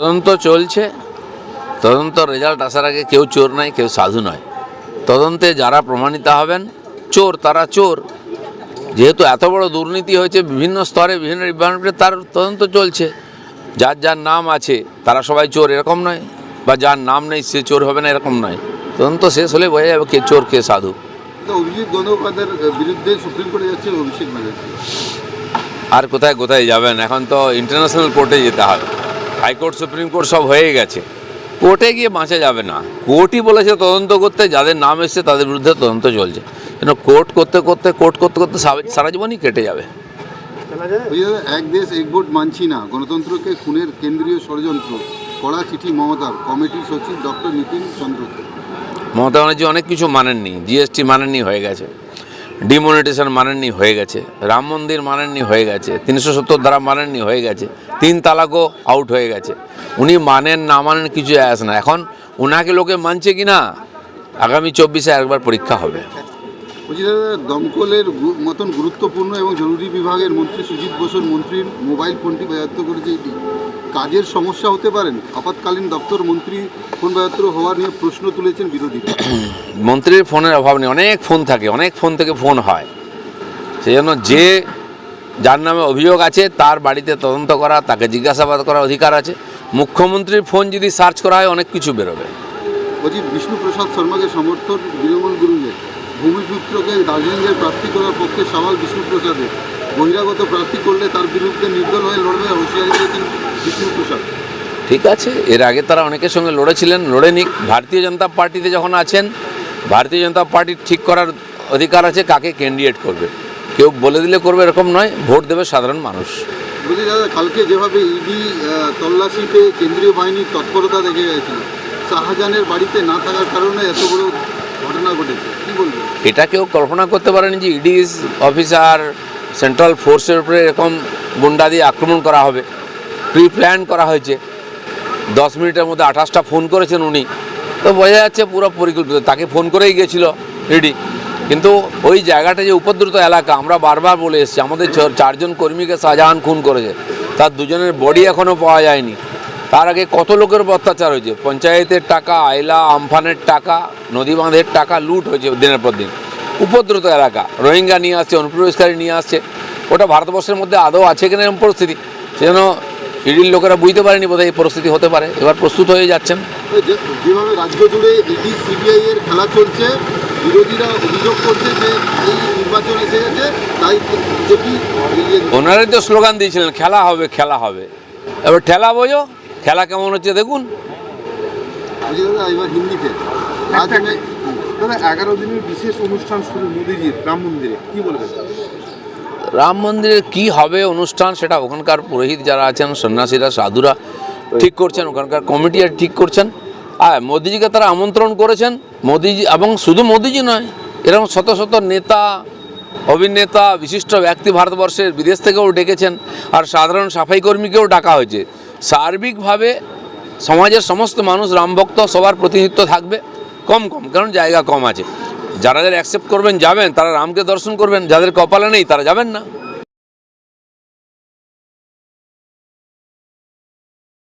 তদন্ত চলছে। তদন্ত রেজাল্ট আসার আগে কেউ চোর নয় কেউ সাধু নয়। তদন্তে যারা প্রমাণিত হবেন চোর তারা চোর। যেহেতু এত বড় দুর্নীতি হয়েছে বিভিন্ন স্তরে বিভিন্ন ডিপার্টমেন্টে তার তদন্ত চলছে। যার যার নাম আছে তারা সবাই চোর এরকম নয় বা যার নাম নেই সে চোর হবে না এরকম নয়। তদন্ত শেষ হলে বোঝা যাবে কে চোর কে সাধু। তো বন্দ্যোপাধ্যায়ের বিরুদ্ধে সুপ্রিম কোর্টে যাচ্ছে অভিষেক ব্যানার্জি আর কোথায় কোথায় যাবেন? এখন তো ইন্টারন্যাশনাল কোর্টে যেতে হবে। হাইকোর্ট সুপ্রিম কোর্ট সব হয়ে গেছে। কোর্টে গিয়ে বাঁচা যাবে না। কোর্টই বলেছে তদন্ত করতে যাদের নাম এসছে তাদের বিরুদ্ধে তদন্ত চলছে। কেন কোর্ট করতে করতে কোর্ট করতে করতে সারা- জীবনই কেটে যাবে। এক দেশ এক ভোট মানছি না। গণতন্ত্রকে খুনের কেন্দ্রীয় ষড়যন্ত্র কড়া চিঠি মমতার কমিটির সচিব ডক্টর নীতিন চন্দ্রকে। মমতা ব্যানার্জি অনেক কিছু মানেননি। জিএসটি মানেননি হয়ে গেছে। ডিমনিটেশন মানেননি হয়ে গেছে। রাম মন্দির মানেননি হয়ে গেছে। তিনশো সত্তর ধারা মানেননি হয়ে গেছে। তিন তালাকও আউট হয়ে গেছে। উনি মানেন, না মানেন কিছু আসে না। এখন ওনাকে লোকে মানছে কি না, আগামী চব্বিশে একবার পরীক্ষা হবে। দমকলের মতন গুরুত্বপূর্ণ এবং জরুরি বিভাগের মন্ত্রী সুজিত বসুর মন্ত্রীর মোবাইল ফোনটি বাজেয়াপ্ত করেছে কাজের সমস্যা হতে পারেন। আপাতকালীন দপ্তর মন্ত্রী ফোন বাজেয়াপ্ত হওয়া নিয়ে প্রশ্ন তুলেছেন বিরোধীরা। মন্ত্রীর ফোনের অভাব নেই। অনেক ফোন থাকে অনেক ফোন থেকে ফোন হয়। সেই জন্য যে যার নামে অভিযোগ আছে তার বাড়িতে তদন্ত করা তাকে জিজ্ঞাসাবাদ করার অধিকার আছে। মুখ্যমন্ত্রীর ফোন যদি সার্চ করা হয় অনেক কিছু বেরোবে। বলছি বিষ্ণুপ্রসাদ শর্মাকে সমর্থন বিরমল গুরুঙ্গের ভূমিপুত্রকে দার্জিলিংয়ের প্রার্থী করার পক্ষে সওয়াল বিষ্ণুপ্রসাদের। বহিরাগত প্রার্থী করলে তার বিরুদ্ধে নির্দল হয়ে লড়বে হুঁশিয়ারি দিয়েছেন ঠিক আছে এর আগে তারা অনেকের সঙ্গে লড়েছিলেন লড়ে নিক ভারতীয় জনতা পার্টিতে যখন আছেন ভারতীয় জনতা পার্টির ঠিক করার অধিকার আছে কাকে ক্যান্ডিডেট করবে। কেউ বলে দিলে করবে এরকম নয় ভোট দেবে সাধারণ মানুষ। বলছি দাদা কালকে যেভাবে ইডি তল্লাশিতে কেন্দ্রীয় বাহিনীর তৎপরতা দেখে গেছিল শাহজাহানের বাড়িতে না থাকার কারণে এত বড় ঘটনা ঘটেছে কি বলবেন? এটা কেউ কল্পনা করতে পারেনি যে ইডিস অফিসার সেন্ট্রাল ফোর্সের উপরে এরকম গুন্ডা দিয়ে আক্রমণ করা হবে। প্রি প্ল্যান করা হয়েছে। দশ মিনিটের মধ্যে আঠাশটা ফোন করেছেন উনি। তো বোঝা যাচ্ছে পুরো পরিকল্পিত, তাকে ফোন করেই গেছিল রেডি। কিন্তু ওই জায়গাটা যে উপদ্রুত এলাকা, আমরা বারবার বলে এসেছি, আমাদের চারজন কর্মীকে শাহজাহান খুন করেছে। তার দুজনের বডি এখনও পাওয়া যায়নি। তার আগে কত লোকের অত্যাচার হয়েছে? পঞ্চায়েতের টাকা, আইলা, আমফানের টাকা, নদী বাঁধের টাকা লুট হয়েছে দিনের পর দিন। উপদ্রুত এলাকা। রোহিঙ্গা নিয়ে আসছে, অনুপ্রবেশকারী নিয়ে আসছে। ওটা ভারতবর্ষের মধ্যে আদৌ আছে কিনা এরকম পরিস্থিতি? সেজন্য ইডির লোকেরা বুঝতে পারেনি বোধহয় এই পরিস্থিতি হতে পারে। এবার প্রস্তুত হয়ে যাচ্ছেন। যে- যেভাবে রাজ্য জুড়ে ইডি সিবিআই এর খেলা চলছে বিরোধীরা অভিযোগ করছে যে এই নির্বাচন এসে গেছে তাই দিচ্ছে। ওনারাই তো স্লোগান দিয়েছিলেন খেলা হবে খেলা হবে। এবার ঠেলা বোঝো খেলা কেমন হচ্ছে দেখুন। দাদা এবার হিন্দিতে। দাদা এগারো দিনের বিশেষ অনুষ্ঠান শুরু মোদিজির রাম মন্দিরে কি বলবেন? রাম মন্দিরে কি হবে অনুষ্ঠান সেটা ওখানকার পুরোহিত যারা আছেন, সন্ন্যাসীরা, সাধুরা ঠিক করছেন, ওখানকার কমিটি আর ঠিক করছেন। আর মোদিজিকে তারা আমন্ত্রণ করেছেন। মোদিজি এবং শুধু মোদিজি নয়, এরকম শত শত নেতা, অভিনেতা, বিশিষ্ট ব্যক্তি ভারতবর্ষের বিদেশ থেকেও ডেকেছেন। আর সাধারণ সাফাই কর্মীকেও ডাকা হয়েছে। সার্বিকভাবে সমাজের সমস্ত মানুষ রামভক্ত সবার প্রতিনিধিত্ব থাকবে। কম কম, কারণ জায়গা কম আছে। যারা যারা অ্যাকসেপ্ট করবেন যাবেন, তারা রামকে দর্শন করবেন, যাদের কপালে নেই তারা যাবেন না।